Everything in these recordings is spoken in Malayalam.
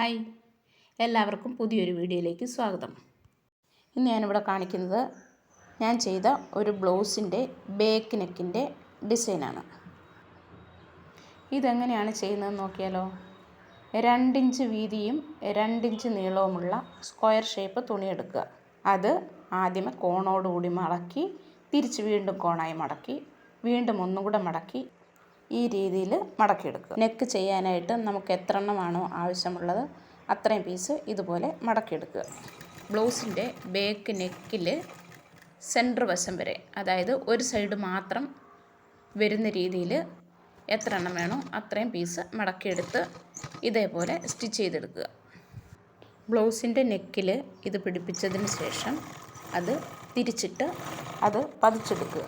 ഹായ്. എല്ലാവർക്കും പുതിയൊരു വീഡിയോയിലേക്ക് സ്വാഗതം. ഇന്ന് ഞാനിവിടെ കാണിക്കുന്നത് ഞാൻ ചെയ്ത ഒരു ബ്ലൗസിന്റെ ബേക്ക് നെക്കിന്റെ ഡിസൈനാണ്. ഇതെങ്ങനെയാണ് ചെയ്യുന്നതെന്ന് നോക്കിയാലോ? രണ്ടിഞ്ച് വീതിയും രണ്ടിഞ്ച് നീളവുമുള്ള സ്ക്വയർ ഷേപ്പ് തുണിയെടുക്കുക അത് ആദ്യമേ കോണോടുകൂടി മടക്കി തിരിച്ച് വീണ്ടും കോണായി മടക്കി വീണ്ടും ഒന്നുകൂടെ മടക്കി ഈ രീതിയിൽ മടക്കിയെടുക്കുക. നെക്ക് ചെയ്യാനായിട്ട് നമുക്ക് എത്ര എണ്ണമാണോ ആവശ്യമുള്ളത് അത്രയും പീസ് ഇതുപോലെ മടക്കിയെടുക്കുക. ബ്ലൗസിന്റെ ബേക്ക് നെക്കിൽ സെന്റർ വശം വരെ അതായത് ഒരു സൈഡ് മാത്രം വരുന്ന രീതിയിൽ എത്ര എണ്ണം വേണോ അത്രയും പീസ് മടക്കിയെടുത്ത് ഇതേപോലെ സ്റ്റിച്ച് ചെയ്തെടുക്കുക. ബ്ലൗസിന്റെ നെക്കിൽ ഇത് പിടിപ്പിച്ചതിന് ശേഷം അത് തിരിച്ചിട്ട് അത് പതിച്ചെടുക്കുക.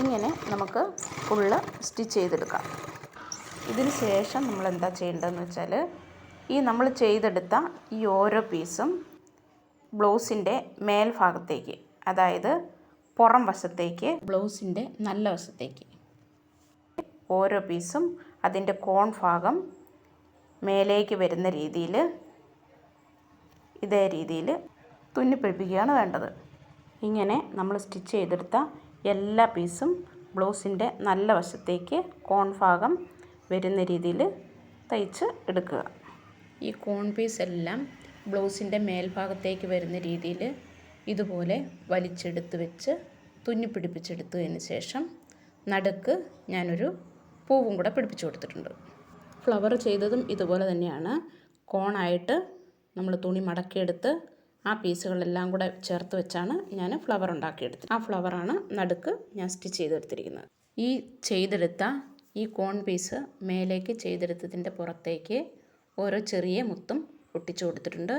ഇങ്ങനെ നമുക്ക് ഫുള്ള് സ്റ്റിച്ച് ചെയ്തെടുക്കാം. ഇതിന് ശേഷം നമ്മൾ എന്താ ചെയ്യേണ്ടതെന്ന് വെച്ചാൽ ഈ നമ്മൾ ചെയ്തെടുത്ത ഈ ഓരോ പീസും ബ്ലൗസിന്റെ മേൽഭാഗത്തേക്ക് അതായത് പുറം വശത്തേക്ക് ബ്ലൗസിന്റെ നല്ല വശത്തേക്ക്. ഓരോ പീസും അതിന്റെ കോൺ ഭാഗം മേലേക്ക് വരുന്ന രീതിയിൽ ഇതേ രീതിയിൽ തുന്നിപ്പിടിപ്പിക്കുകയാണ് വേണ്ടത്. ഇങ്ങനെ നമ്മൾ സ്റ്റിച്ച് ചെയ്തെടുത്ത എല്ലാ പീസും ബ്ലൗസിന്റെ നല്ല വശത്തേക്ക് കോൺ ഭാഗം വരുന്ന രീതിയിൽ തയ്ച്ച് എടുക്കുക. ഈ കോൺ പീസ് എല്ലാം ബ്ലൗസിന്റെ മേൽഭാഗത്തേക്ക് വരുന്ന രീതിയിൽ ഇതുപോലെ വലിച്ചെടുത്ത് വെച്ച് തുന്നി പിടിപ്പിച്ചെടുത്തതിന് ശേഷം നടുക്ക് ഞാനൊരു പൂവും കൂടെ പിടിപ്പിച്ചു കൊടുത്തിട്ടുണ്ട്. ഫ്ലവർ ചെയ്തതും ഇതുപോലെ തന്നെയാണ്. കോണായിട്ട് നമ്മൾ തുണി മടക്കിയെടുത്ത് ആ പീസുകളെല്ലാം കൂടെ ചേർത്ത് വെച്ചാണ് ഞാൻ ഫ്ലവർ ഉണ്ടാക്കിയെടുത്തത്. ആ ഫ്ലവറാണ് നടുക്ക് ഞാൻ സ്റ്റിച്ച് ചെയ്തെടുത്തിരിക്കുന്നത്. ഈ ചെയ്തെടുത്ത ഈ കോൺ പീസ് മേലേക്ക് ചെയ്തെടുത്തതിന്റെ പുറത്തേക്ക് ഓരോ ചെറിയ മുത്തും ഒട്ടിച്ചു കൊടുത്തിട്ടുണ്ട്.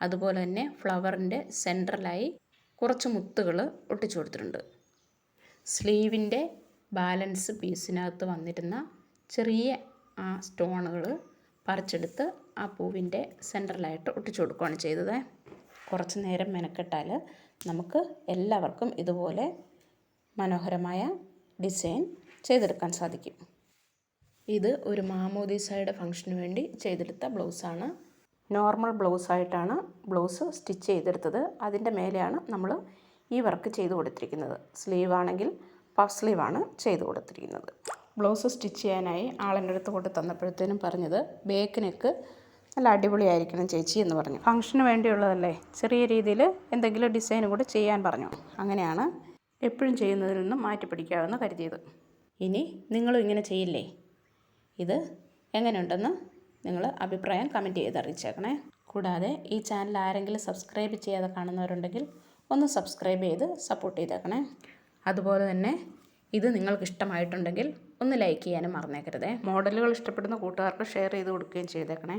അതുപോലെ തന്നെ ഫ്ലവറിന്റെ സെൻട്രലായി കുറച്ച് മുത്തുകൾ ഒട്ടിച്ചു കൊടുത്തിട്ടുണ്ട്. സ്ലീവിന്റെ ബാലൻസ് പീസിനകത്ത് വന്നിരുന്ന ചെറിയ ആ സ്റ്റോണുകൾ പറിച്ചെടുത്ത് ആ പൂവിന്റെ സെന്ററിലായിട്ട് ഒട്ടിച്ചു കൊടുക്കുകയാണ് ചെയ്തത്. കുറച്ച് നേരം മെനക്കെട്ടാൽ നമുക്ക് എല്ലാവർക്കും ഇതുപോലെ മനോഹരമായ ഡിസൈൻ ചെയ്തെടുക്കാൻ സാധിക്കും. ഇത് ഒരു മാമോദീസയുടെ ഫംഗ്ഷന് വേണ്ടി ചെയ്തെടുത്ത ബ്ലൗസാണ്. നോർമൽ ബ്ലൗസായിട്ടാണ് ബ്ലൗസ് സ്റ്റിച്ച് ചെയ്തെടുത്തത്. അതിന്റെ മേലെയാണ് നമ്മൾ ഈ വർക്ക് ചെയ്തു കൊടുത്തിരിക്കുന്നത്. സ്ലീവ് ആണെങ്കിൽ പഫ് സ്ലീവാണ് ചെയ്തു കൊടുത്തിരിക്കുന്നത്. ബ്ലൗസ് സ്റ്റിച്ച് ചെയ്യാനായി ആളിന്റെ അടുത്ത് കൊണ്ട് തന്നപ്പോഴത്തേനും പറഞ്ഞത് ബേക്ക് നെക്ക് നല്ല അടിപൊളിയായിരിക്കണം ചേച്ചി എന്ന് പറഞ്ഞു. ഫംഗ്ഷന് വേണ്ടിയുള്ളതല്ലേ? ചെറിയ രീതിയിൽ എന്തെങ്കിലും ഡിസൈൻ കൂടെ ചെയ്യാൻ പറഞ്ഞു. അങ്ങനെയാണ് എപ്പോഴും ചെയ്യുന്നതിൽ നിന്നും മാറ്റി പിടിക്കാമെന്ന് കരുതിയത്. ഇനി നിങ്ങളും ഇങ്ങനെ ചെയ്യില്ലേ? ഇത് എങ്ങനെയുണ്ടെന്ന് നിങ്ങൾ അഭിപ്രായം കമന്റ് ചെയ്ത് അറിയിച്ചേക്കണേ. കൂടാതെ ഈ ചാനൽ ആരെങ്കിലും സബ്സ്ക്രൈബ് ചെയ്യാതെ കാണുന്നവരുണ്ടെങ്കിൽ ഒന്ന് സബ്സ്ക്രൈബ് ചെയ്ത് സപ്പോർട്ട് ചെയ്തേക്കണേ. അതുപോലെ തന്നെ ഇത് നിങ്ങൾക്ക് ഇഷ്ടമായിട്ടുണ്ടെങ്കിൽ ഒന്ന് ലൈക്ക് ചെയ്യാനും മറന്നേക്കരുതേ. മോഡലുകൾ ഇഷ്ടപ്പെടുന്ന കൂട്ടുകാർക്ക് ഷെയർ ചെയ്ത് കൊടുക്കുകയും ചെയ്തേക്കണേ.